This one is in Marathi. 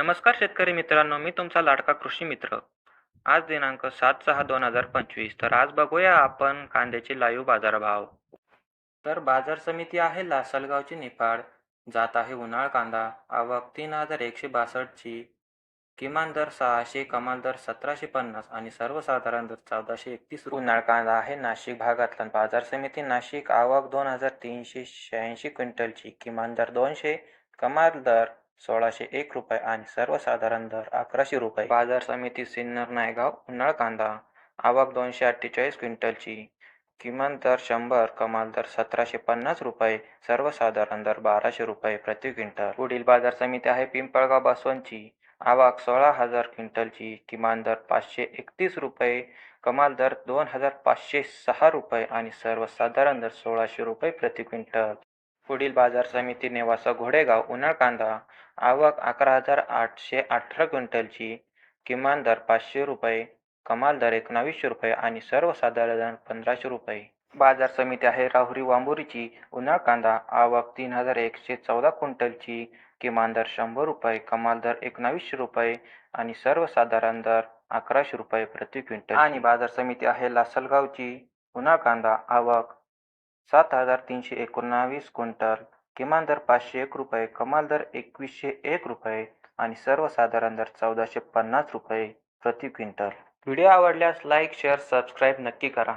नमस्कार शेतकरी मित्रांनो मी तुमचा लाडका कृषी मित्र. आज दिनांक सात सहा दोन हजार पंचवीस. तर आज बघूया आपण कांद्याचे लाईव्ह बाजारभाव. तर बाजार समिती आहे लासलगावची निफाड. जात आहे उन्हाळ कांदा. आवक तीन हजार एकशे बासष्टची. किमान दर सहाशे कमाल दर सतराशे पन्नास आणि सर्वसाधारण दर चौदाशे एकतीस. उन्हाळ कांदा आहे नाशिक भागातला. बाजार समिती नाशिक आवक दोन हजार तीनशे शहाऐंशी क्विंटलची. किमान दर दोनशे कमाल दर सोळाशे एक रुपये आणि सर्वसाधारण दर अकराशे रुपये. बाजार समिती सिन्नर नायगाव उन्हाळ कांदा आवक दोनशे अठ्ठेचाळीस क्विंटलची. किमान दर शंभर कमाल दर सतराशे पन्नास रुपये. सर्वसाधारण दर बाराशे रुपये प्रति क्विंटल. पुढील बाजार समिती आहे पिंपळगाव बसवंतची. आवक सोळा हजार क्विंटलची. किमान दर पाचशे एकतीस रुपये. कमाल दर दोन हजार पाचशे सहा रुपये आणि सर्वसाधारण दर सोळाशे रुपये प्रति क्विंटल. पुढील बाजार समिती नेवासा घोडेगाव उन्हाळ कांदा आवक अकरा हजार आठशे अठरा क्विंटलची किमान दर पाचशे रुपये कमाल दर एकोणावीसशे रुपये आणि सर्वसाधारण दर पंधराशे रुपये. बाजार समिती आहे राहुरी वांबुरीची उन्हाळ कांदा आवक तीन हजार एकशे चौदा क्विंटलची किमान दर शंभर रुपये कमाल दर एकोणावीसशे रुपये आणि सर्वसाधारण दर अकराशे रुपये प्रति क्विंटल. आणि बाजार समिती आहे लासलगावची उन्हाळ कांदा आवक सात हजार तीनशे एकोणावीस क्विंटल किमान दर पाचशे एक रुपये कमाल दर एकवीसशे एक रुपये आणि सर्वसाधारण दर चौदाशे पन्नास रुपये प्रति क्विंटल. व्हिडिओ आवडल्यास लाईक शेअर सबस्क्राईब नक्की करा.